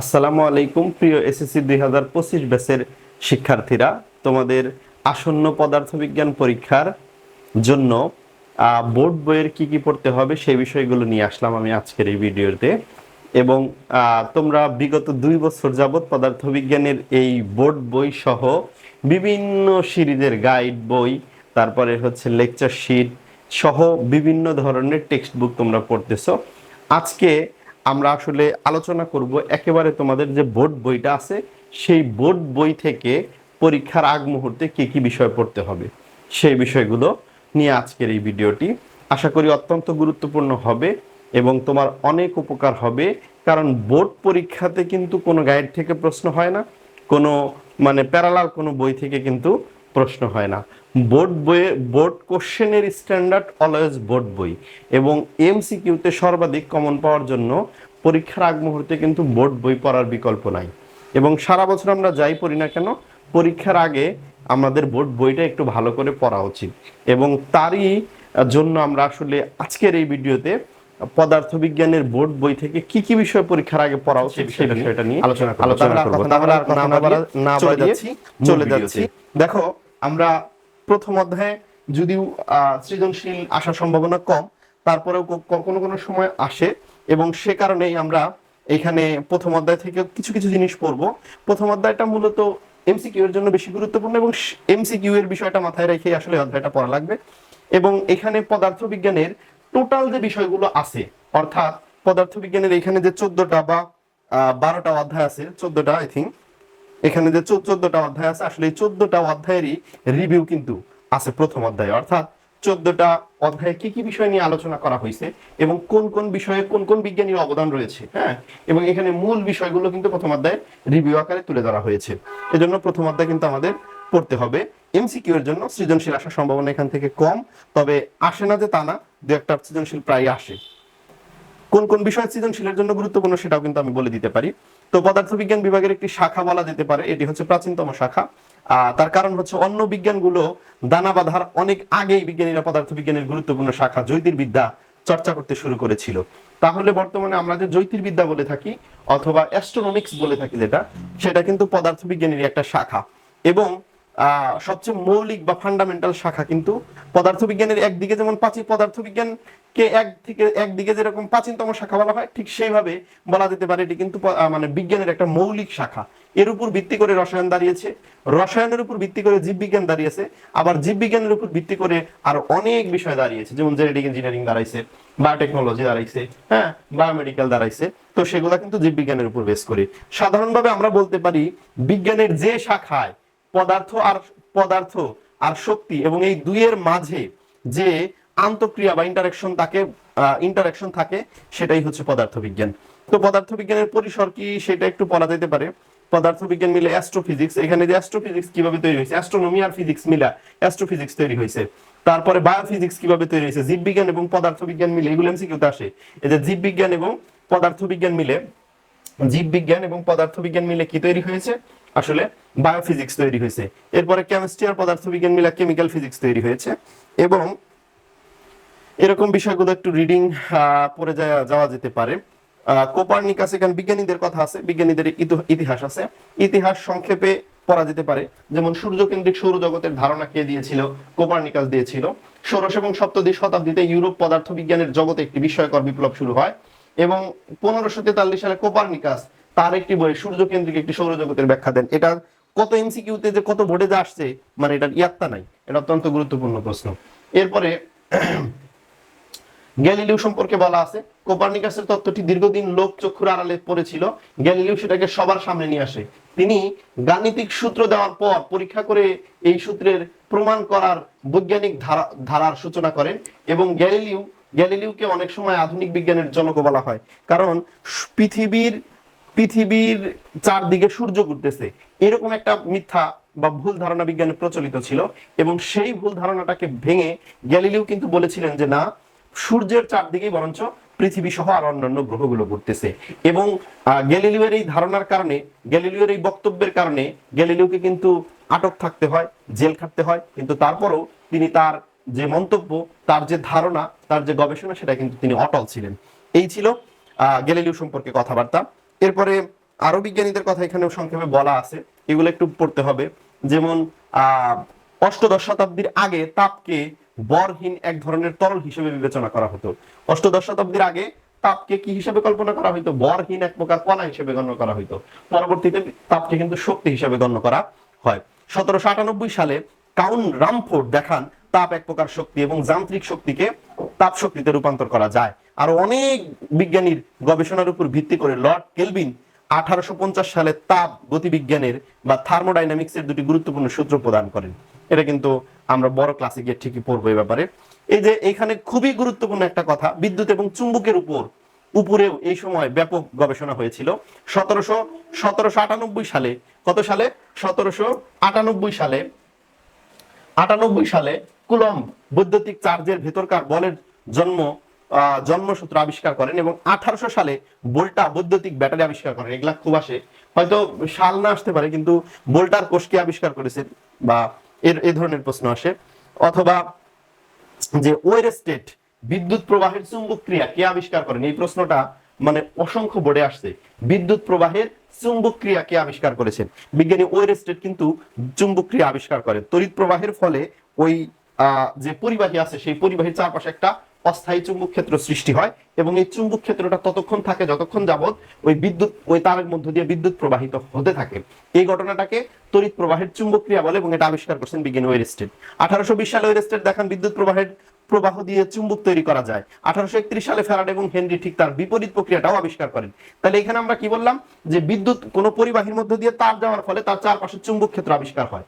আসসালামু আলাইকুম, প্রিয় এসএসসি দুই হাজার পঁচিশ ব্যাচের শিক্ষার্থীরা। তোমাদের আসন্ন পদার্থবিজ্ঞান পরীক্ষার জন্য বোর্ড বইয়ের কি কি পড়তে হবে সেই বিষয়গুলো নিয়ে আসলাম আমি আজকের এই ভিডিওতে। এবং তোমরা বিগত দুই বছর যাবৎ পদার্থবিজ্ঞানের এই বোর্ড বই সহ বিভিন্ন সিরিজের গাইড বই, তারপরে হচ্ছে লেকচার শিট সহ বিভিন্ন ধরনের টেক্সট বুক তোমরা পড়তেছ। আজকে আমরা আসলে আলোচনা করব একেবারে তোমাদের যে বোর্ড বইটা আছে, সেই বোর্ড বই থেকে পরীক্ষার আগ মুহূর্তে কি কি বিষয় পড়তে হবে, সেই বিষয়গুলো নিয়ে আজকের এই ভিডিওটি আশা করি অত্যন্ত গুরুত্বপূর্ণ হবে এবং তোমার অনেক উপকার হবে। কারণ বোর্ড পরীক্ষাতে কিন্তু কোনো গাইড থেকে প্রশ্ন হয় না, কোনো মানে প্যারালাল কোনো বই থেকে কিন্তু প্রশ্ন হয় না বোর্ড বইয়ে বোর্ড কোশ্চেনের স্ট্যান্ডার্ড অলওয়েজ বোর্ড বই এবং এমসিকিউতে সর্বাধিক কমন পাওয়ার জন্য পরীক্ষার আগ মুহূর্তে কিন্তু বোর্ড বই পড়ার বিকল্প নাই এবং সারা বছর আমরা যাই পড়ি না কেন পরীক্ষার আগে আমাদের বোর্ড বইটা একটু ভালো করে পড়া উচিত এবং তারই জন্য আমরা আসলে আজকের এই ভিডিওতে পদার্থবিজ্ঞানের বোর্ড বই থেকে কি কি বিষয় পরীক্ষার আগে পড়া উচিত সেই বিষয়টা নিয়ে আলোচনা। আলোচনা করব তাহলে আর না বাড়িয়ে চলে যাচ্ছি। দেখো আমরা প্রথম অধ্যায়ে যদিও সৃজনশীল আসার সম্ভাবনা কম, তারপরেও কোনো কোনো সময় আসে এবং সে কারণেই আমরা এখানে প্রথম অধ্যায় থেকে কিছু কিছু জিনিস পড়ব। প্রথম অধ্যায়টা মূলত এমসিকিউ এর জন্য বেশি গুরুত্বপূর্ণ এবং এমসিকিউ এর বিষয়টা মাথায় রেখে আসলে অধ্যায়টা পড়া লাগবে। এবং এখানে পদার্থবিজ্ঞানের টোটাল যে বিষয়গুলো আছে, অর্থাৎ পদার্থবিজ্ঞানের এখানে যে চোদ্দটা বা বারোটা অধ্যায় আছে, চোদ্দটা আই থিঙ্ক এখানে যে চোদ্দটা অধ্যায় আছে, আসলে এই চোদ্দটা অধ্যায়েরই রিভিউ কিন্তু আছে প্রথম অধ্যায়ে। অর্থাৎ চোদ্দটা অধ্যায়ে কি কি বিষয় নিয়ে আলোচনা করা হয়েছে এবং কোন কোন বিষয়ে কোন কোন বিজ্ঞানীর অবদান রয়েছে হ্যাঁ? এবং এখানে মূল বিষয়গুলো কিন্তু প্রথম অধ্যায়ে রিভিউ আকারে তুলে ধরা হয়েছে। এজন্য প্রথম অধ্যায় কিন্তু আমাদের পড়তে হবে। এমসিকিউ এর জন্য সৃজনশীল আসার সম্ভাবনা এখান থেকে কম, তবে আসে না যে তা না, দু একটা সৃজনশীল প্রায় আসে। কোন কোন বিষয় সৃজনশীলের জন্য গুরুত্বপূর্ণ সেটাও কিন্তু আমি বলে দিতে পারি। তো পদার্থবিজ্ঞান বিভাগের একটি শাখা বলা যেতে পারে, এটি হচ্ছে প্রাচীনতম শাখা। তার কারণ হচ্ছে অন্য বিজ্ঞানগুলো দানা বাঁধার অনেক আগেই বিজ্ঞানীরা পদার্থবিজ্ঞানের গুরুত্বপূর্ণ শাখা জ্যোতির্বিদ্যা চর্চা করতে শুরু করেছিল। তাহলে বর্তমানে আমরা যে জ্যোতির্বিদ্যা বলে থাকি অথবা অ্যাস্ট্রোনমিক্স বলে থাকি যেটা, সেটা কিন্তু পদার্থবিজ্ঞানের একটা শাখা। এবং সবচেয়ে মৌলিক বা ফান্ডামেন্টাল শাখা কিন্তু পদার্থবিজ্ঞানের একদিকে যেমন প্রাচীন পদার্থবিজ্ঞানকে এক থেকে একদিকে যেরকম প্রাচীনতম শাখা বলা হয়, ঠিক সেইভাবে বলা যেতে পারে এটি কিন্তু মানে বিজ্ঞানের একটা মৌলিক শাখা। এর উপর ভিত্তি করে রসায়ন দাঁড়িয়েছে। রসায়নের উপর ভিত্তি করে জীববিজ্ঞান দাঁড়িয়েছে। আবার জীববিজ্ঞানের উপর ভিত্তি করে আরও অনেক বিষয় দাঁড়িয়েছে, যেমন জেনেটিক ইঞ্জিনিয়ারিং দাঁড়াইছে বায়োটেকনোলজি দাঁড়াইছে হ্যাঁ বায়োমেডিক্যাল দাঁড়াইছে। তো সেগুলা কিন্তু জীববিজ্ঞানের উপর বেস করে। সাধারণভাবে আমরা বলতে পারি, বিজ্ঞানের যে শাখায় পদার্থ আর পদার্থ আর শক্তি এবং এই দুইয়ের মাঝে যে আন্তঃক্রিয়া বা ইন্টারাকশন তাকে ইন্টারাকশন থাকে, সেটাই হচ্ছে পদার্থবিজ্ঞান। তো পদার্থবিজ্ঞানের পরিসর কি সেটা একটু বলা যেতে পারে। পদার্থবিজ্ঞান মিলে অ্যাস্ট্রোফিজিক্স এখানে যে অ্যাস্ট্রোফিজিক্স কীভাবে তৈরি হয়েছে অ্যাস্ট্রোনমি আর ফিজিক্স মিলা অ্যাস্ট্রোফিজিক্স তৈরি হয়েছে। তারপরে বায়োফিজিক্স কীভাবে তৈরি হয়েছে, জীববিজ্ঞান এবং পদার্থবিজ্ঞান মিলে, এগুলো এমসিকিউতে আসে। এই যে জীববিজ্ঞান এবং পদার্থবিজ্ঞান মিলে, জীববিজ্ঞান এবং পদার্থবিজ্ঞান মিলে কি তৈরি হয়েছে? আসলে বায়োফিজিক্স তৈরি হয়েছে। এরপরে কেমিস্ট্রি আর পদার্থবিজ্ঞান মিলে কেমিক্যাল ফিজিক্স তৈরি হয়েছে। এবং এরকম বিষয়গুলো একটু রিডিং পড়ে যাওয়া- যেতে পারে। কোপারনিকাস এখানে বিজ্ঞানীদের কথা আছে, বিজ্ঞানীদের ইতিহাস আছে। ইতিহাস সংক্ষেপে পড়া যেতে পারে। যেমন সূর্যকেন্দ্রিক সৌরজগতের ধারণা কে দিয়েছিল? কোপারনিকাস দিয়েছিল। ষোড়শ এবং সপ্তদশ শতাব্দীতে ইউরোপ পদার্থ বিজ্ঞানের জগতে একটি বিস্ময়কর বিপ্লব শুরু হয় এবং পনেরোশো তেতাল্লিশ সালে কোপারনিকাস তার একটি বই সূর্যকেন্দ্রিক একটি সৌরজগতের ব্যাখ্যা দেন। এটা কত এমসিকিউতে যে কত ভোটে যে আসছে মানে এটার ইয়াত্তা নাই। এটা অত্যন্ত গুরুত্বপূর্ণ প্রশ্ন। এরপরে গ্যালিলিও সম্পর্কে বলা আছে। কোপারনিকাসের তত্ত্বটি দীর্ঘদিন লোক চক্ষুর আড়ালে পড়েছিল। গ্যালিলিও সেটাকে সবার সামনে নিয়ে আসে। তিনি গাণিতিক সূত্র দেওয়ার পর পরীক্ষা করে এই সূত্রের প্রমাণ করার বৈজ্ঞানিক ধারা, ধারার সূচনা করেন এবং গ্যালিলিও, গ্যালিলিওকে অনেক সময় আধুনিক বিজ্ঞানের জনক বলা হয়। কারণ পৃথিবীর পৃথিবীর চারদিকে সূর্য ঘুরতেছে। এরকম একটা মিথ্যা বা ভুল ধারণা বিজ্ঞানে প্রচলিত ছিল এবং সেই ভুল ধারণাটাকে ভেঙে গ্যালিলিও কিন্তু বলেছিলেন যে না সূর্যের চারদিকেই বরঞ্চ পৃথিবী সহ আর অন্যান্য গ্রহগুলো ঘুরতেছে। এবং গ্যালিলিওর এই ধারণার কারণে, গ্যালিলিওর এই বক্তব্যের কারণে গ্যালিলিওকে কিন্তু আটক থাকতে হয়, জেল খাটতে হয়। কিন্তু তারপরও তিনি তার যে মন্তব্য, তার যে ধারণা, তার যে গবেষণা, সেটা কিন্তু তিনি অটল ছিলেন। এই ছিল গ্যালিলিও সম্পর্কে কথাবার্তা। এরপরে আরও বিজ্ঞানীদের কথা এখানেও সংক্ষেপে বলা আছে। এগুলো একটু পড়তে হবে। যেমন আহ অষ্টদশ শতাব্দীর আগে তাপকে বরহীন এক ধরনের তরল হিসেবে বিবেচনা করা হতো। অষ্টদশ শতাব্দীর আগে তাপকে কি হিসেবে কল্পনা করা হইতো? বরহীন এক প্রকার কণা হিসেবে গণ্য করা হইতো। পরবর্তীতে তাপকে কিন্তু শক্তি হিসেবে গণ্য করা হয়। সতেরোশো আটানব্বই সালে কাউন রামফোর্ড দেখান তাপ এক প্রকার শক্তি এবং যান্ত্রিক শক্তিকে তাপ শক্তিতে রূপান্তর করা যায়। আর অনেক বিজ্ঞানীর গবেষণার উপর ভিত্তি করে লর্ড কেলভিন আঠারোশো পঞ্চাশ সালে তাপ গতিবিজ্ঞানের বা থার্মোডাইনামিক্স এর দুটি গুরুত্বপূর্ণ সূত্র প্রদান করেন। এটা কিন্তু আমরা বড় ক্লাসে গিয়ে ঠিকই পড়ব এই ব্যাপারে। এই যে এখানে খুবই গুরুত্বপূর্ণ একটা কথা, বিদ্যুৎ এবং চুম্বকের উপর, উপরেও এই সময় ব্যাপক গবেষণা হয়েছিল। সতেরোশো সতেরোশো আটানব্বই সালে, কত সালে? সতেরোশো আটানব্বই সালে আটানব্বই সালে কুলম্ব বৈদ্যুতিক চার্জের ভেতরকার বলের জন্ম জন্মসূত্র আবিষ্কার করেন এবং আঠারোশো সালে বোল্টা বৈদ্যুতিক ব্যাটারি আবিষ্কার করেন। এগুলা খুব আসে। হয়তো সাল না আসতে পারে, কিন্তু বোল্টার কোষকে আবিষ্কার করেছেন বা এর এই ধরনের প্রশ্ন আসে। অথবা যে ওয়ের স্টেট বিদ্যুৎ প্রবাহের চুম্বক ক্রিয়া কে আবিষ্কার করেন? এই প্রশ্নটা মানে অসংখ্য বোর্ডে আসছে। বিদ্যুৎ প্রবাহের চুম্বক ক্রিয়া কে আবিষ্কার করেছেন বিজ্ঞানী ওয়ের স্টেট কিন্তু চুম্বক ক্রিয়া আবিষ্কার করেন তড়িৎ প্রবাহের ফলে ওই যে পরিবাহী আছে, সেই পরিবাহীর চারপাশে একটা অস্থায়ী চুম্বক ক্ষেত্র সৃষ্টি হয় এবং এই চুম্বক ক্ষেত্রটা ততক্ষণ থাকে, যতক্ষণ যাবৎ ওই বিদ্যুৎ, ওই তারের মধ্য দিয়ে বিদ্যুৎ প্রবাহিত হতে থাকে। এই ঘটনাটাকে তড়িৎ প্রবাহের চুম্বক ক্রিয়া বলে এবং এটা আবিষ্কার করছেন বিজ্ঞানী ওয়েরস্টেড। আঠারোশো বিশ সালে ওয়েরস্টেড দেখান বিদ্যুৎ প্রবাহের প্রবাহ দিয়ে চুম্বক তৈরি করা যায়। আঠারোশো একত্রিশ সালে ফ্যারাড এবং হেনরি ঠিক তার বিপরীত প্রক্রিয়াটাও আবিষ্কার করেন। তাহলে এখানে আমরা কি বললাম? যে বিদ্যুৎ কোনো পরিবাহীর মধ্য দিয়ে তার যাওয়ার ফলে তার চারপাশে চুম্বক ক্ষেত্র আবিষ্কার হয়।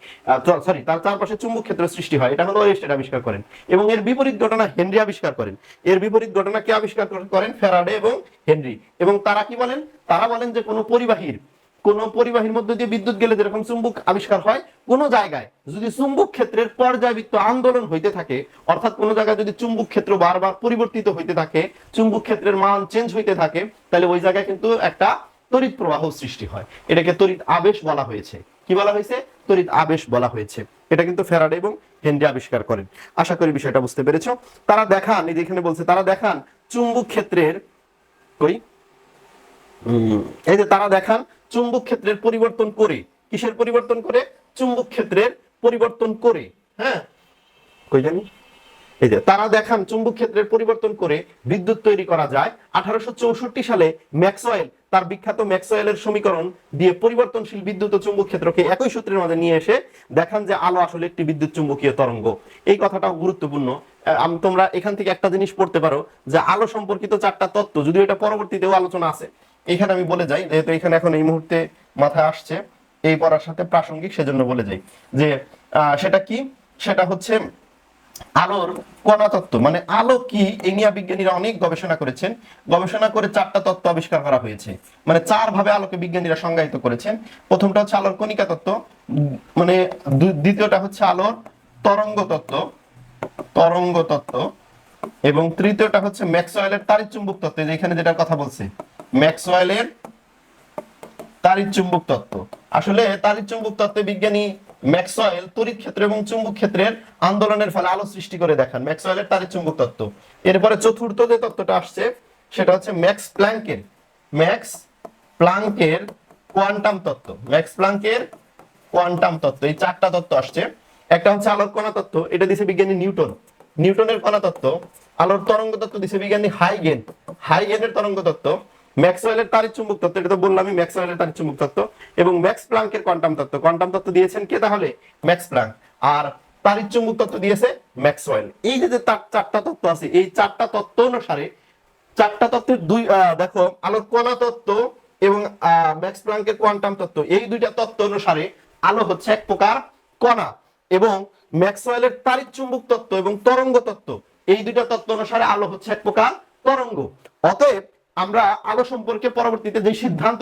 সরি তার চারপাশে চুম্বক ক্ষেত্র সৃষ্টি হয়। এটা হলো ওয়েস্টেড আবিষ্কার করেন। এবং এর বিপরীত ঘটনা হেনরি আবিষ্কার করেন। এর বিপরীত ঘটনা কে আবিষ্কার করেন? ফ্যারাডে এবং হেনরি। এবং তারা কি বলেন? তারা বলেন যে কোনো পরিবাহীর কোন পরিবাহীর মধ্যে দিয়ে বিদ্যুৎ গেলে যেরকম চুম্বক আবিষ্কার হয়, কোন জায়গায় যদি চুম্বক ক্ষেত্রের পর্যায়বৃত্ত আন্দোলন হইতে থাকে, অর্থাৎ কোন জায়গায় যদি চুম্বক ক্ষেত্র বারবার পরিবর্তিত হইতে থাকে, চুম্বক ক্ষেত্রের মান চেঞ্জ হইতে থাকে, তাহলে ওই জায়গায় কিন্তু একটা তড়িৎ প্রবাহ সৃষ্টি হয়। এটাকে তড়িৎ আবেশ বলা হয়েছে। কি বলা হয়েছে? তড়িৎ আবেশ বলা হয়েছে। এটা কিন্তু ফ্যারাডে এবং হেনরি আবিষ্কার করেন। আশা করি বিষয়টা বুঝতে পেরেছ। তারা দেখান, এই যে এখানে বলছে, তারা দেখান, চুম্বক ক্ষেত্রের কই এই যে তারা দেখান, চুম্বক ক্ষেত্রের পরিবর্তন করে। কিসের পরিবর্তন করে? চুম্বক ক্ষেত্রের পরিবর্তন করে। হ্যাঁ? কই জানি? এই যে তারা দেখান, চুম্বক ক্ষেত্রের পরিবর্তন করে বিদ্যুৎ তৈরি করা যায়। আঠারোশো চৌষট্টি সালে ম্যাক্সওয়েল, তার বিখ্যাত ম্যাক্সওয়েলের সমীকরণ দিয়ে পরিবর্তনশীল বিদ্যুৎ ও চুম্বক ক্ষেত্রকে একই সূত্রের মাঝে নিয়ে এসে দেখান যে আলো আসলে একটি বিদ্যুৎ চুম্বকীয় তরঙ্গ। এই কথাটাও গুরুত্বপূর্ণ। তোমরা এখান থেকে একটা জিনিস পড়তে পারো যে আলো সম্পর্কিত চারটা তত্ত্ব, যদিও এটা পরবর্তীতেও আলোচনা আছে। এখানে আমি বলে যাই, যেহেতু এখানে এখন এই মুহূর্তে মাথায় আসছে, এই পড়ার সাথে প্রাসঙ্গিক সেজন্য বলে যাই, যে সেটা কি? সেটা হচ্ছে আলোর কণা তত্ত্ব মানে আলো কি? এই নিয়ে বিজ্ঞানীরা অনেক গবেষণা করেছেন। গবেষণা করে চারটা তত্ত্ব আবিষ্কার করা হয়েছে। মানে চার ভাবে আলোকে বিজ্ঞানীরা সংজ্ঞায়িত করেছেন। প্রথমটা হচ্ছে আলোর কণিকা তত্ত্ব মানে দ্বিতীয়টা হচ্ছে আলোর তরঙ্গ তত্ত্ব তরঙ্গ তত্ত্ব, এবং তৃতীয়টা হচ্ছে ম্যাক্সওয়েলের তাড়িৎ চুম্বক তত্ত্ব যেখানে যে এখানে যেটার কথা বলছে। ম্যাক্সওয়েলের তাড়িৎ চুম্বক তত্ত্ব। আসলে তাড়িৎ চুম্বক তত্ত্বে বিজ্ঞানী ম্যাক্সওয়েল তড়িৎ ক্ষেত্র এবং চুম্বক ক্ষেত্রের আন্দোলনের ফলে আলো সৃষ্টি করে দেখান ম্যাক্সওয়েলের তাড়িৎ চুম্বক তত্ত্ব। এরপরে চতুর্থ যে তত্ত্বটা আসছে, সেটা হচ্ছে ম্যাক্স প্ল্যাঙ্কের ম্যাক্স প্লাঙ্কের কোয়ান্টাম তত্ত্ব। ম্যাক্স প্লাঙ্কের কোয়ান্টাম তত্ত্ব, এই চারটা তত্ত্ব আসছে। একটা হচ্ছে আলোর কণা তত্ত্ব, এটা দিছে বিজ্ঞানী নিউটন। নিউটনের কণা তত্ত্ব, আলোর তরঙ্গ তত্ত্ব দিছে বিজ্ঞানী হাইগেন। হাইগেনের তরঙ্গ তত্ত্ব ম্যাক্সওয়েলের তাড়িৎ চুম্বক তত্ত্ব, এটা তো বললামই ম্যাক্সওয়েলের তাড়িৎ চুম্বক তত্ত্ব এবং ম্যাক্স প্লাঙ্কের কোয়ান্টাম তত্ত্ব। কোয়ান্টাম তত্ত্ব দিয়েছেন কে তাহলে? Max Planck. আর তাড়িৎ চুম্বক তত্ত্ব দিয়েছে ম্যাক্সওয়েল। এই যে চার- চারটা তত্ত্ব আছে, এই চারটা তত্ত্ব অনুসারে চারটা তত্ত্বের দুই দেখো আলোর কণা তত্ত্ব এবং ম্যাক্স প্লাঙ্কের কোয়ান্টাম তত্ত্ব, এই দুইটা তত্ত্ব অনুসারে আলো হচ্ছে এক প্রকার কণা এবং ম্যাক্সওয়েলের তাড়িৎ চুম্বক তত্ত্ব এবং তরঙ্গ তত্ত্ব, এই দুইটা তত্ত্ব অনুসারে আলো হচ্ছে এক প্রকার তরঙ্গ। অতএব আমরা আলো সম্পর্কে পরবর্তীতে যে সিদ্ধান্ত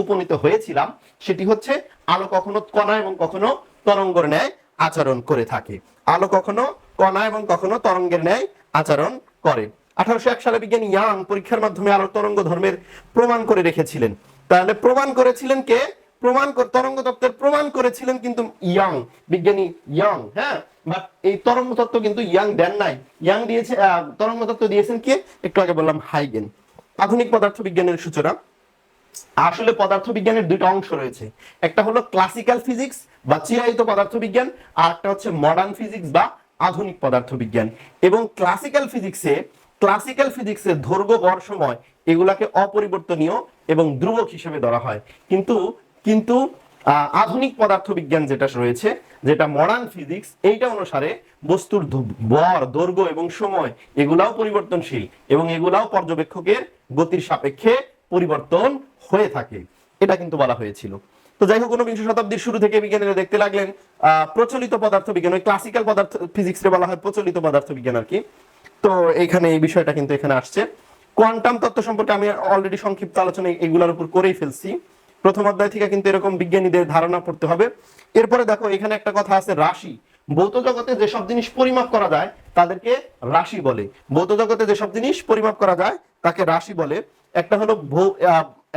উপনীত হয়েছিলাম, সেটি হচ্ছে আলো কখনো কণা এবং কখনো তরঙ্গের ন্যায় আচরণ করে থাকে। আলো কখনো কণা এবং কখনো তরঙ্গের ন্যায় আচরণ করে। আঠারোশো এক সালে বিজ্ঞানী ইয়াং পরীক্ষার মাধ্যমে আলো তরঙ্গ ধর্মের প্রমাণ করে রেখেছিলেন। তাহলে প্রমাণ করেছিলেন কে? প্রমাণ তরঙ্গ তত্ত্বের প্রমাণ করেছিলেন কিন্তু ইয়াং, বিজ্ঞানী ইয়াং হ্যাঁ? বাট এই তরঙ্গ তত্ত্ব কিন্তু ইয়াং দেন নাই। ইয়াং দিয়েছে তরঙ্গ তত্ত্ব দিয়েছেন কে? একটু আগে বললাম হাইগেন। আধুনিক পদার্থ বিজ্ঞানের সূচনা। আসলে পদার্থবিজ্ঞানের দুইটা অংশ রয়েছে। একটা হলো ক্লাসিক্যাল ফিজিক্স বা চিরায়িত পদার্থবিজ্ঞান, আর একটা হচ্ছে মডার্ন ফিজিক্স বা আধুনিক পদার্থবিজ্ঞান। এবং ক্লাসিক্যাল ফিজিক্সে ক্লাসিক্যাল ফিজিক্সের দৈর্ঘ্য ভর সময় এগুলাকে অপরিবর্তনীয় এবং ধ্রুবক হিসেবে ধরা হয়। কিন্তু কিন্তু আধুনিক পদার্থবিজ্ঞান যেটা রয়েছে যেটা মডার্ন ফিজিক্স এইটা অনুসারে বস্তুর ভর, দৈর্ঘ্য এবং সময়, এগুলাও পরিবর্তনশীল এবং এগুলাও পর্যবেক্ষকের গতির সাপেক্ষে পরিবর্তন হয়ে থাকে। এটা কিন্তু বলা হয়েছিল। তো যাই হোক, ঊনবিংশ শতাব্দীর শুরু থেকে বিজ্ঞানীরা দেখতে লাগলেন প্রচলিত পদার্থ বিজ্ঞান, ওই ক্লাসিক্যাল পদার্থ ফিজিক্সে বলা হয় প্রচলিত পদার্থ বিজ্ঞান আর কি। তো এখানে এই বিষয়টা কিন্তু এখানে আসছে। কোয়ান্টাম তত্ত্ব সম্পর্কে আমি অলরেডি সংক্ষিপ্ত আলোচনা এগুলোর উপর করেই ফেলছি। প্রথম অধ্যায় থেকে কিন্তু এরকম বিজ্ঞানীদের ধারণা পড়তে হবে। এরপরে দেখো, এখানে একটা কথা আছে, রাশি। ভৌত জগতে যেসব জিনিস পরিমাপ করা যায়, তাদেরকে রাশি বলে। ভৌত জগতে যেসব জিনিস পরিমাপ করা যায়, তাকে রাশি বলে। একটা হলো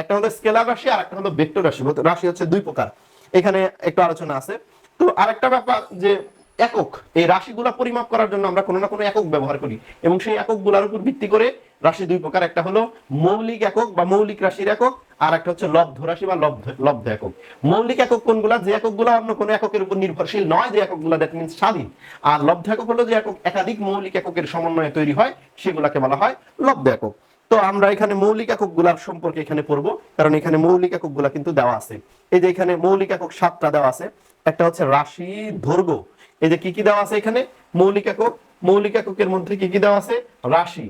একটা হলো স্কেলার রাশি, আর একটা হলো ভেক্টর রাশি। রাশি হচ্ছে দুই প্রকার। এখানে একটু আলোচনা আছে। তো আরেকটা ব্যাপার যে একক, এই রাশিগুলা পরিমাপ করার জন্য আমরা কোনো না কোনো একক ব্যবহার করি। এবং সেই এককগুলোর উপর ভিত্তি করে রাশি দুই প্রকার, একটা হলো মৌলিক একক বা মৌলিক রাশির একক, আর একটা হচ্ছে লব্ধ রাশি বা লব্ধ লব্ধ একক। মৌলিক একক কোনগুলা? যে এককগুলো অন্য কোনো এককের উপর নির্ভরশীল নয়, যে এককগুলো দ্যাট মিনস স্বাধীন আর লব্ধ একক হলো যে একক, একাধিক মৌলিক এককের সমন্বয়ে তৈরি হয়, সেগুলাকে বলা হয় লব্ধ একক। তো আমরা এখানে মৌলিক এককগুলার সম্পর্কে এখানে পড়ব, কারণ এখানে মৌলিক এককগুলা কিন্তু দেওয়া আছে। এই যে এখানে মৌলিক একক সাতটা দেওয়া আছে, একটা হচ্ছে রাশি দৈর্ঘ্য এই যে কি কি দেওয়া আছে এখানে? মৌলিক একক, মৌলিক এককের মধ্যে কি কি দেওয়া আছে? রাশি।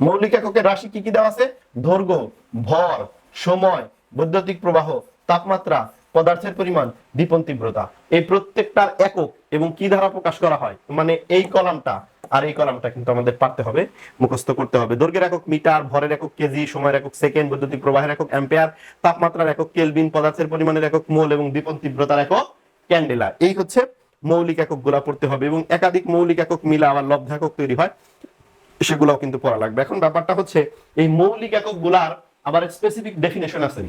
মৌলিক এককের রাশি কি কি দেওয়া আছে? দৈর্ঘ্য ভর, সময়, বৈদ্যুতিক প্রবাহ, তাপমাত্রা পদার্থের পরিমাণ দীপন তীব্রতা। এই প্রত্যেকটার একক এবং কি দ্বারা প্রকাশ করা হয়? মানে এই কলামটা, আর এই কলামটা কিন্তু আমাদের পারতে হবে, মুখস্থ করতে হবে। দৈর্ঘ্যের একক মিটার, ভরের একক কেজি, সময়ের একক সেকেন্ড, বৈদ্যুতিক প্রবাহের একক অ্যাম্পিয়ার, তাপমাত্রার একক কেলভিন, পদার্থের পরিমাণের একক মোল এবং দীপন তীব্রতার একক ক্যান্ডেলা এই হচ্ছে মৌলিক এককগুলা পড়তে হবে এবং একাধিক মৌলিক একক মিলে আবার লব্ধ একক তৈরি হয়, সেগুলোও কিন্তু পড়া লাগবে। এখন ব্যাপারটা হচ্ছে, এই মৌলিক এককগুলার আবার স্পেসিফিক ডেফিনেশন আছে।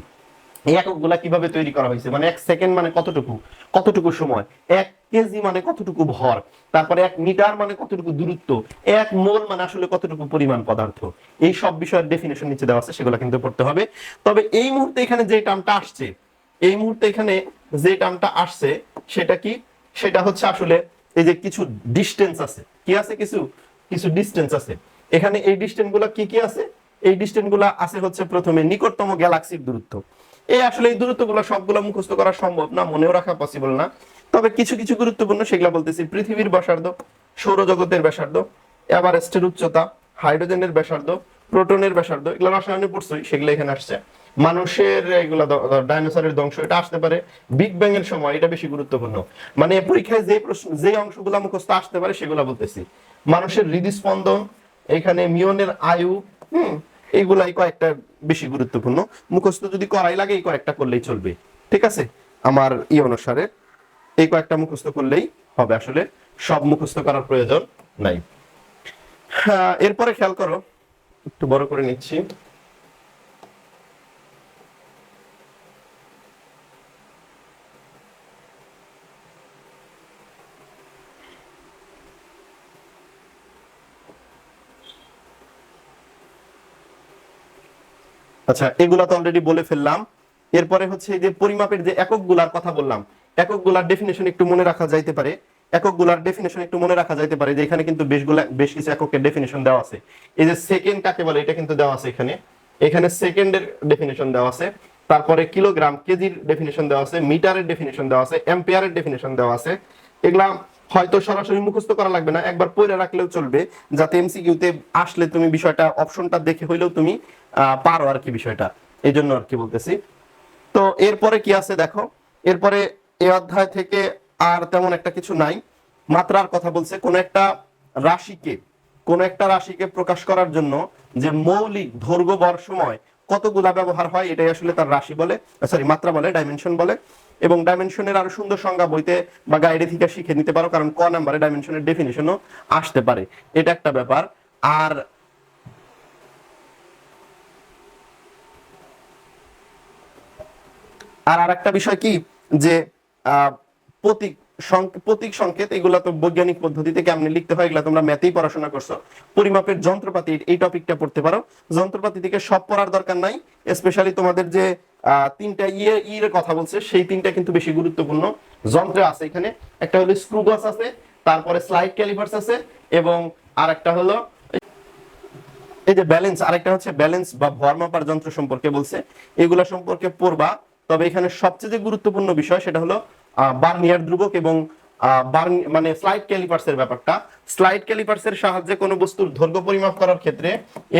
এই এককগুলা কীভাবে তৈরি করা হয়েছে? মানে এক সেকেন্ড মানে কতটুকু? কতটুকু সময়? এক কেজি মানে কতটুকু ভর? তারপরে এক মিটার মানে কতটুকু দূরত্ব? এক মোল মানে আসলে কতটুকু পরিমাণ পদার্থ? এই সব বিষয়ের ডেফিনেশন নিচে দেওয়া আছে, সেগুলো কিন্তু পড়তে হবে। তবে এই মুহূর্তে এখানে যে টার্মটা আসছে, এই মুহূর্তে এখানে যে টার্মটা আসছে, সেটা কি? সেটা হচ্ছে আসলে এই যে কিছু ডিস্টেন্স আছে। কি আছে কিছু? কিছু ডিস্টেন্স আছে। এখানে এই ডিস্টেন্সগুলা কি কি আছে? এই ডিস্টেন্সগুলা আছে হচ্ছে প্রথমে নিকটতম গ্যালাক্সির দূরত্ব। এই আসলে এই দূরত্বগুলো সবগুলো মুখস্থ করা সম্ভব না, মনেও রাখা পসিবল না। তবে কিছু কিছু গুরুত্বপূর্ণ সেগুলো বলতেছি। পৃথিবীর ব্যাসার্ধ, সৌরজগতের ব্যাসার্ধ, এভারেস্টের উচ্চতা, হাইড্রোজেনের ব্যাসার্ধ, প্রোটনের ব্যাসার্ধ, এগুলো রসায়নে পড়ছই, সেগুলো এখানে আসছে। মানুষের এগুলা ডাইনোসরের ধ্বংস, এটা আসতে পারে। বিগ ব্যাং এর সময় এটা বেশি গুরুত্বপূর্ণ। মানে পরীক্ষায় যে প্রশ্ন, যে অংশগুলো মুখস্থ আসতে পারে সেগুলো বলতেছি। মানুষের হৃদস্পন্দন, এখানে মিয়নের আয়ু, হুম এইগুলাই কয়েকটা বেশি গুরুত্বপূর্ণ। মুখস্থ যদি করাই লাগে, এই কয়েকটা করলেই চলবে। ঠিক আছে? আমার ই অনুসারে এই কয়েকটা মুখস্থ করলেই হবে। আসলে সব মুখস্থ করার প্রয়োজন নাই। হ্যাঁ এরপরে খেয়াল করো। একটু বড় করে নিচ্ছি। আচ্ছা এগুলা তো অলরেডি বলে ফেললাম। এরপরে হচ্ছে এই যে পরিমাপের যে এককগুলার কথা বললাম এককগুলার ডেফিনেশন একটু মনে রাখা যাইতে পারে। এককগুলার ডেফিনেশন একটু মনে রাখা যাইতে পারে যে এখানে কিন্তু বেশগুলা, বেশ কিছু এককের ডেফিনেশন দেওয়া আছে। এই যে সেকেন্ড কাকে বলে, এটা কিন্তু দেওয়া আছে এখানে। এখানে সেকেন্ডের ডেফিনেশন দেওয়া আছে। তারপরে কিলোগ্রাম কেজির ডেফিনেশন দেওয়া আছে মিটারের ডেফিনেশন দেওয়া আছে এম্পিয়ারের ডেফিনেশন দেওয়া আছে। এগুলা হয়তো সরাসরি মুখস্থ করা লাগবে না। একবার পড়ে রাখলেও চলবে, যাতে এমসিকিউতে আসলে তুমি বিষয়টা অপশনটা দেখে হইলেও তুমি পারো আর কি বিষয়টা। এই জন্য আর কি বলতেছি। তো এরপরে কি আছে দেখো? এরপরে এই অধ্যায় থেকে আর তেমন একটা কিছু নাই। মাত্রার কথা বলছে, কোন একটা রাশিকে, কোন একটা রাশিকে প্রকাশ করার জন্য যে মৌলিক দৈর্ঘ্য বর সময় কতগুলা ব্যবহার হয়, এটাই আসলে তার রাশি বলে সরি মাত্রা বলে ডাইমেনশন বলে। এবং ডাইমেনশনের আরও সুন্দর সংজ্ঞা বইতে বা গাইডে থেকে শিখে নিতে পারো, কারণ ক নাম্বারে ডাইমেনশনের ডেফিনেশনও আসতে পারে। এটা একটা ব্যাপার। আর আর আরেকটা বিষয় কি? যে প্রতীক প্রতীক সংকেত, এগুলা তো বৈজ্ঞানিক পদ্ধতিতে কেমনে লিখতে হয়, এগুলা তোমরা ম্যাথেই পড়াশোনা করছ। পরিমাপের যন্ত্রপাতি, এই টপিকটা পড়তে পারো। যন্ত্রপাতি থেকে সব পড়ার দরকার নাই স্পেশালি তোমাদের যে তিনটা ইয়ে ইয়ের কথা বলছে, সেই তিনটা কিন্তু বেশি গুরুত্বপূর্ণ যন্ত্র আছে এখানে। একটা হলো স্ক্রু গজ আছে, তারপরে স্লাইড ক্যালিপার্স আছে, এবং আর একটা হলো, এই যে ব্যালেন্স, আরেকটা হচ্ছে ব্যালেন্স বা ভর মাপার যন্ত্র সম্পর্কে বলছে। এগুলা সম্পর্কে পড়বা, তবে এখানে সবচেয়ে গুরুত্বপূর্ণ বিষয়, সেটা হলো বার্নিয়ার ধ্রুবক এবং মানে স্লাইড ক্যালিপার্স এর ব্যাপারটা। স্লাইড ক্যালিপার্স এর সাহায্যে কোনো বস্তুর দৈর্ঘ্য পরিমাপ করার ক্ষেত্রে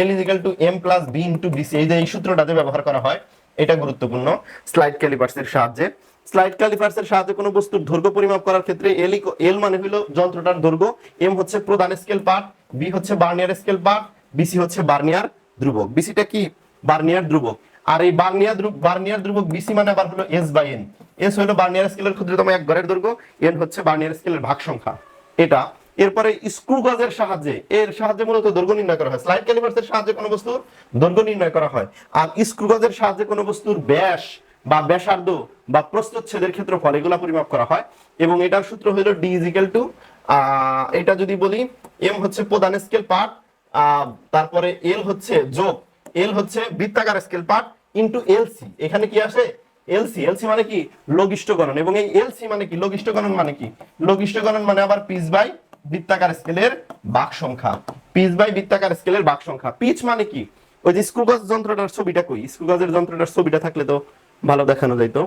L is equal to M plus B into B C এই যে এই সূত্রটা যে ব্যবহার করা হয়, এটা গুরুত্বপূর্ণ, স্লাইড ক্যালিপার্স এর সাহায্যে। স্লাইড ক্যালিপার্স এর সাহায্যে কোনো বস্তুর দৈর্ঘ্য পরিমাপ করার ক্ষেত্রে এল এল মানে হলো যন্ত্রটার দৈর্ঘ্য এম হচ্ছে প্রধান স্কেল পার্ট বি হচ্ছে বার্নিয়ার স্কেল পার্ট বিসি হচ্ছে বার্নিয়ার ধ্রুবক। বিসিটা কি? বার্নিয়ার ধ্রুবক। আর এই বার্নিয়ার ধ্রুব বার্নিয়ার ধ্রুবক বিসি মানে আবার হলো এস বাই এন এস হলো বার্নিয়ার স্কেলের ক্ষুদ্রতম এক ঘরের দৈর্ঘ্য এন হচ্ছে বার্নিয়ার স্কেলের ভাগ সংখ্যা। এটা এরপরে স্ক্রু গজের সাহায্যে, এর সাহায্যে মূলত দৈর্ঘ্য নির্ণয় করা হয়। স্লাইড ক্যালিপার্সের সাহায্যে কোনো বস্তুর দৈর্ঘ্য নির্ণয় করা হয়। আর স্ক্রু গজের সাহায্যে কোনো বস্তুর ব্যাস বা ব্যাসার্ধ বা প্রস্থচ্ছেদের ক্ষেত্রফল, এগুলা পরিমাপ করা হয়। এবং এটার সূত্র হলো ডি ইজিক্যাল টু এটা যদি বলি এম হচ্ছে প্রধান স্কেল পার্ট তারপরে এল হচ্ছে যোগ এল হচ্ছে বৃত্তাকার স্কেল পার্ট ইন্টু এলসি এখানে কি আসে? এলসি এলসি মানে কি? লঘিষ্ঠ গণন এবং এই এলসি মানে কি? লঘিষ্ঠ গণন মানে কি? লঘিষ্ঠ গণন মানে আবার পিচ বাই বৃত্তাকার স্কেলের বাক সংখ্যা পিচ বাই বৃত্তাকার স্কেলের বাক সংখ্যা পিচ মানে কি? ওই যে স্ক্রুগজ যন্ত্রটার ছবিটা কই? স্ক্রুগজের যন্ত্রটার ছবিটা থাকলে তো ভালো দেখানো যাইতো।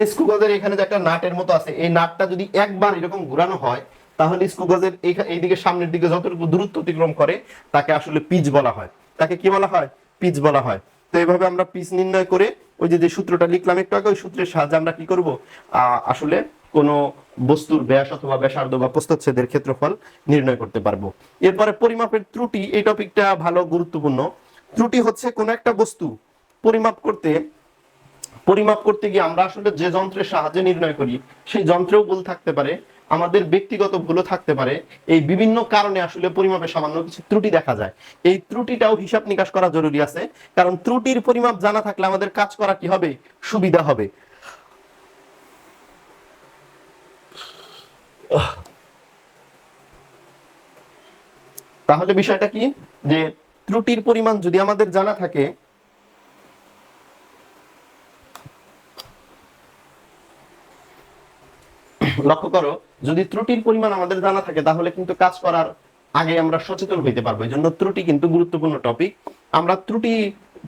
স্ক্রুগজের এখানে যে একটা নাটের মতো আছে, এই নাটটা যদি একবার এরকম ঘোরানো হয়, তাহলে স্ক্রুগজের এইদিকে সামনের দিকে যতটুকু দূরত্ব অতিক্রম করে, তাকে আসলে পিচ বলা হয়। তাকে কি বলা হয়? পিচ বলা হয়। তো এইভাবে আমরা পিচ নির্ণয় করে ওই যে যে সূত্রটা লিখলাম একটু আগে, ওই সূত্রের সাহায্যে আমরা কি করব? আসলে কোন বস্তুর ব্যাস অথবা ব্যাসার্ধ বা প্রস্থচ্ছেদের ক্ষেত্রফল নির্ণয় করতে পারব। এরপরে পরিমাপের ত্রুটি, এই টপিকটা ভালো গুরুত্বপূর্ণ। ত্রুটি হচ্ছে কোন একটা বস্তু পরিমাপ করতে পরিমাপ করতে গিয়ে আমরা আসলে যে যন্ত্রের সাহায্যে নির্ণয় করি, সেই যন্ত্রেও ভুল থাকতে পারে। আমাদের ব্যক্তিগত ভুলও থাকতে পারে। এই বিভিন্ন কারণে আসলে পরিমাপে সামান্য কিছু ত্রুটি দেখা যায়। এই ত্রুটিটাও হিসাব নিকাশ করা জরুরি আছে, কারণ ত্রুটির পরিমাপ জানা থাকলে আমাদের কাজ করা কি হবে? সুবিধা হবে। তাহলে বিষয়টা কি? যে ত্রুটির পরিমাণ যদি আমাদের জানা থাকে লক্ষ্য করো, যদি ত্রুটির পরিমাণ আমাদের জানা থাকে, তাহলে কিন্তু কাজ করার আগে আমরা সচেতন হইতে পারব। এই জন্য ত্রুটি কিন্তু গুরুত্বপূর্ণ টপিক আমরা ত্রুটি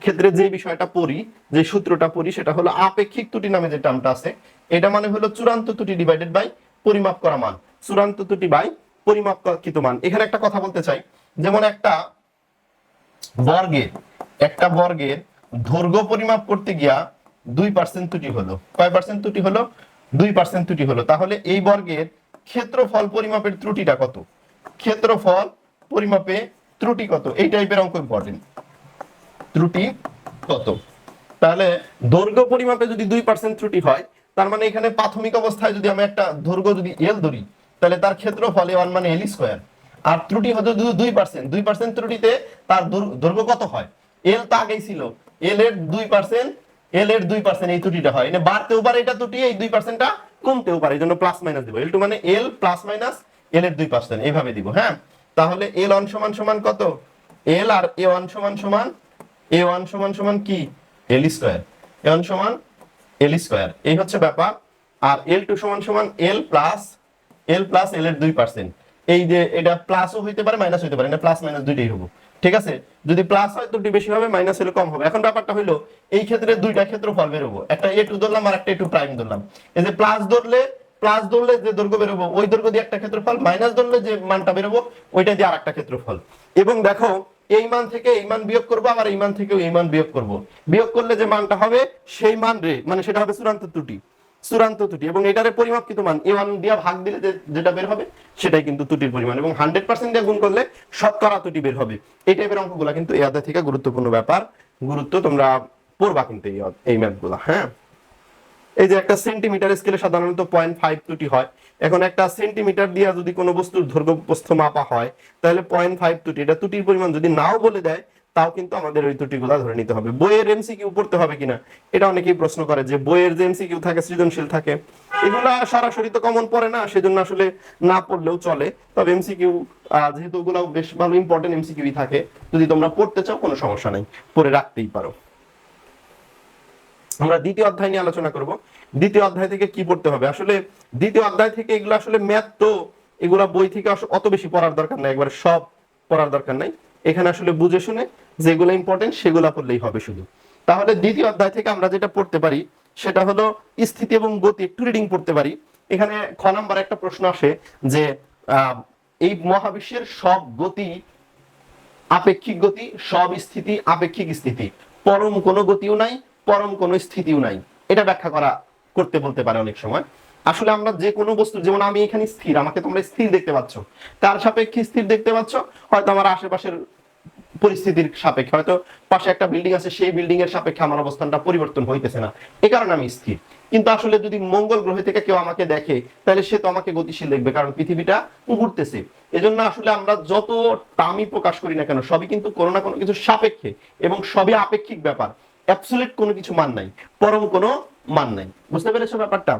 ক্ষেত্রে যে বিষয়টা পড়ি, যে সূত্রটা পড়ি, সেটা হলো আপেক্ষিক ত্রুটি নামে যে টার্মটা আছে, এটা মানে হলো চূড়ান্ত ত্রুটি ডিভাইডেড বাই পরিমাপ করা মান। চূড়ান্ত ত্রুটি বাই পরিমাপকৃত মান। এখানে একটা কথা বলতে চাই, যেমন একটা বর্গের একটা বর্গের দৈর্ঘ্য পরিমাপ করতে গিয়া দুই পার্সেন্ট ত্রুটি হলো। কয় পার্সেন্ট ত্রুটি হলো? দুই পার্সেন্ট ত্রুটি হলো। তাহলে এই বর্গের ক্ষেত্রফল পরিমাপের ত্রুটিটা কত? ক্ষেত্রফল পরিমাপে ত্রুটি কত? এই টাইপের অঙ্ক ইম্পর্টেন্ট ত্রুটি কত? তাহলে দৈর্ঘ্য পরিমাপে যদি দুই পার্সেন্ট ত্রুটি হয়, তার মানে এখানে প্রাথমিক অবস্থায় যদি আমি একটা দৈর্ঘ্য যদি এল ধরি, তাহলে তার ক্ষেত্রফল ওয়ান মানে এল স্কোয়ার আর ত্রুটি হতো দুই পার্সেন্ট দুই পার্সেন্ট ত্রুটিতে তার দৈর- দৈর্ঘ্য কত হয়? এল তা আগেই ছিল। এল এর দুই পার্সেন্ট এল এর দুই পার্সেন্ট এই ত্রুটিটা হয়। বাড়তেও পারে এটা ত্রুটি, এই দুই পার্সেন্টটা কমতেও পারে, এই জন্য প্লাস মাইনাস দিব। এল টু মানে এল প্লাস মাইনাস এল এর দুই পার্সেন্ট এইভাবে দিব হ্যাঁ? তাহলে এল ওয়ান সমান সমান কত? এল আর এ ওয়ান সমান সমান এ ওয়ান সমান সমান কি? এল স্কোয়ার এ ওয়ান সমান এল স্কোয়ার এই হচ্ছে ব্যাপার। আর এল টু সমান সমান এল প্লাস এল প্লাস এল এর দুই পার্সেন্ট এই যে এটা প্লাসও হইতে পারে মাইনাস হইতে পারে, এটা প্লাস মাইনাস দুইটাই হব ঠিক আছে? যদি প্লাস হয় দুটি বেশি হবে মাইনাস হলে কম হবে। এখন ব্যাপারটা হইল, এই ক্ষেত্রে দুইটা ক্ষেত্রফল বেরোবো। একটা এ টু ধরলাম, আর একটা এ টু প্রাইম ধরলাম। এই যে প্লাস ধরলে প্লাস ধরলে যে দৈর্ঘ্য বেরোবো, ওই দৈর্ঘ্য দিয়ে একটা ক্ষেত্রফল মাইনাস ধরলে যে মানটা বেরোবো, ওইটা দিয়ে আর একটা ক্ষেত্রফল। এবং দেখো, এই মান থেকে এই মান বিয়োগ করব, আবার এই মান থেকে এই মান বিয়োগ করব। বিয়োগ করলে যে মানটা হবে, সেই মান রে মানে সেটা হবে চূড়ান্ত ত্রুটি। চূড়ান্ত ত্রুটি এবং এটারে পরিমাপকৃত মান এ ওয়ান দিয়া ভাগ দিলে যেটা বের হবে, সেটাই কিন্তু ত্রুটির পরিমাণ এবং হান্ড্রেড পার্সেন্ট দিয়ে গুণ করলে শতকরা ত্রুটি বের হবে। এই টাইপের অঙ্কগুলা কিন্তু এই আদা থেকে গুরুত্বপূর্ণ ব্যাপার, গুরুত্ব তোমরা পড়বা কিন্তু এই এই ম্যাথগুলা হ্যাঁ? এই যে একটা সেন্টিমিটার স্কেলে সাধারণত পয়েন্ট ফাইভ ত্রুটি হয়। এখন একটা সেন্টিমিটার দিয়া যদি কোনো বস্তুর দৈর্ঘ্য প্রস্থ মাপা হয়, তাহলে পয়েন্ট ফাইভ ত্রুটি, এটা ত্রুটির পরিমাণ যদি নাও বলে দেয় তাও কিন্তু আমাদের ওই ত্রুটিগুলো ধরে নিতে হবে। বইয়ের এমসিকিউ পড়তে হবে কিনা, এটা অনেকেই প্রশ্ন করে যে বইয়ের যে এমসিকিউ থাকে, সৃজনশীল থাকে, এগুলা সরাসরি তো কমন পড়ে না, সেজন্য আসলে না পড়লেও চলে। তবে এমসিকিউ যেহেতু ওগুলো বেশ ভালো ইম্পর্টেন্ট এমসিকিউই থাকে, যদি তোমরা পড়তে চাও, কোনো সমস্যা নেই, পড়ে রাখতেই পারো। আমরা দ্বিতীয় অধ্যায় নিয়ে আলোচনা করব। দ্বিতীয় অধ্যায় থেকে কি পড়তে হবে? আসলে দ্বিতীয় অধ্যায় থেকে এগুলো আসলে ম্যাথ তো, এগুলা বই থেকে অত বেশি পড়ার দরকার নাই, একবারে সব পড়ার দরকার নাই। এখানে আসলে বুঝে শুনে যেগুলো ইম্পর্টেন্ট সেগুলো পড়লেই হবে শুধু। তাহলে দ্বিতীয় অধ্যায় থেকে আমরা যেটা পড়তে পারি, সেটা হলো স্থিতি এবং গতি, একটু রিডিং পড়তে পারি। এখানে খ নাম্বার একটা প্রশ্ন আসে যে এই মহাবিশ্বের সব গতি আপেক্ষিক গতি, সব স্থিতি আপেক্ষিক স্থিতি। পরম কোনো গতিও নাই, পরম কোনো স্থিতিও নাই। এটা ব্যাখ্যা করা, করতে বলতে পারে অনেক সময়। আসলে আমরা যে কোনো বস্তু, যেমন আমি এখানে স্থির, আমাকে তোমরা স্থির দেখতে পাচ্ছ। কার সাপেক্ষে স্থির দেখতে পাচ্ছ, হয়তো আমার আশেপাশের পরিস্থিতির সাপেক্ষে। হয়তো পাশে একটা বিল্ডিং আছে, সেই বিল্ডিং এর সাপেক্ষে আমার অবস্থানটা পরিবর্তন হইতেছে না। এ কারণে আমি স্থির। কিন্তু আসলে যদি মঙ্গল গ্রহ থেকে কেউ আমাকে দেখে, তাহলে সে তো আমাকে গতিশীল দেখবে, কারণ পৃথিবীটা ঘুরতেছে। এজন্য আসলে আমরা যত টার্মই প্রকাশ করি না কেন, সবই কিন্তু কোনো না কোনো কিছু সাপেক্ষে এবং সবই আপেক্ষিক ব্যাপার। অ্যাবসুলেট কোনো কিছু মান নাই, পরম কোনো মান নাই। বুঝতে পেরেছ ব্যাপারটা?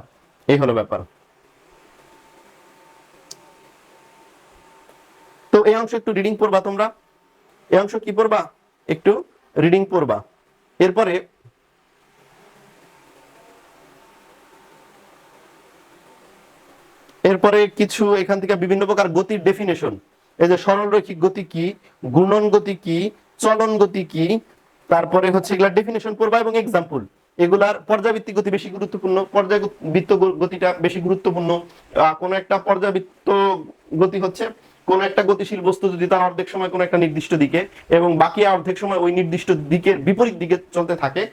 এই হলো ব্যাপার। তো এই অংশ একটু রিডিং পড়বা তোমরা। এই অংশ কি পড়বা? একটু রিডিং পড়বা। এরপরে এরপরে কিছু এখান থেকে বিভিন্ন প্রকার গতির ডেফিনেশন এই যে সরল রৈখিক গতি কি, গুণন গতি কি, চলন গতি কি, তারপরে হচ্ছে এগুলা ডেফিনেশন পড়বা এবং এক্সাম্পল এগুলার পর্যাবৃত্তি গতি বেশি গুরুত্বপূর্ণ পর্যাবৃত্ত গতিটা বেশি গুরুত্বপূর্ণ। কোন একটা পর্যাবৃত্ত গতি হচ্ছে কোন একটা গতিশীল বস্তু যদি তার অর্ধেক সময় কোন একটা নির্দিষ্ট দিকে এবং বাকি অর্ধেক সময় ওই নির্দিষ্ট দিকের বিপরীত দিকে চলতে থাকে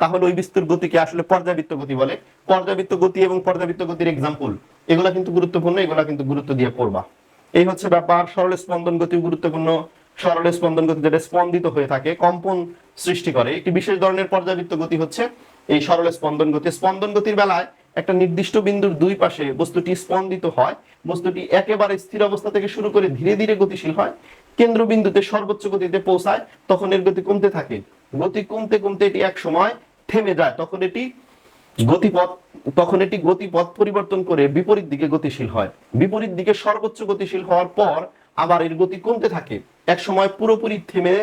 তাহলে ওই বিস্তুর গতিকে আসলে পর্যাবৃত্ত গতি বলে। পর্যাবৃত্ত গতি এবং পর্যাবৃত্ত গতির এক্সাম্পল এগুলা কিন্তু গুরুত্বপূর্ণ, এগুলা কিন্তু গুরুত্ব দিয়ে পড়বা। এই হচ্ছে ব্যাপার, সরল স্পন্দন গতি গুরুত্বপূর্ণ। সরল স্পন্দন গতি যেটা স্পন্দিত হয়ে থাকে, কম্পন সৃষ্টি করে। একটি বিশেষ ধরনের পর্যাবৃত্ত গতি হচ্ছে এই সরল স্পন্দন গতি। স্পন্দন গতির বেলায় একটা নির্দিষ্ট বিন্দুর দুই পাশে বস্তুটি স্পন্দিত হয়, বস্তুটি একেবারে স্থির অবস্থা থেকে শুরু করে ধীরে ধীরে গতিশীল হয়, কেন্দ্রবিন্দুতে সর্বোচ্চ গতিতে পৌঁছায়, তখন এর গতি কমতে থাকে। গতি কমতে কমতে এটি এক সময় থেমে যায়, তখন এটি গতিপথ, তখন এটি গতিপথ পরিবর্তন করে বিপরীত দিকে গতিশীল হয়। বিপরীত দিকে সর্বোচ্চ গতিশীল হওয়ার পর আবার এর গতি কমতে থাকে। এক সময় পুরোপুরি থেমে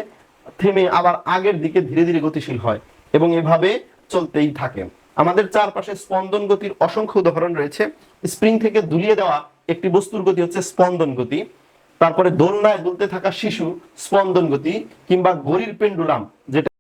থেমে আবার আগের দিকে ধীরে ধীরে গতিশীল হয় এবং এভাবে চলতেই থাকে। আমাদের চারপাশে স্পন্দন গতির অসংখ্য উদাহরণ রয়েছে। স্প্রিং থেকে দুলিয়ে দেওয়া একটি বস্তুর গতি হচ্ছে স্পন্দন গতি। তারপরে দোলনায় দুলতে থাকা শিশু স্পন্দন গতি কিংবা গরির পেন্ডুলাম, যেটা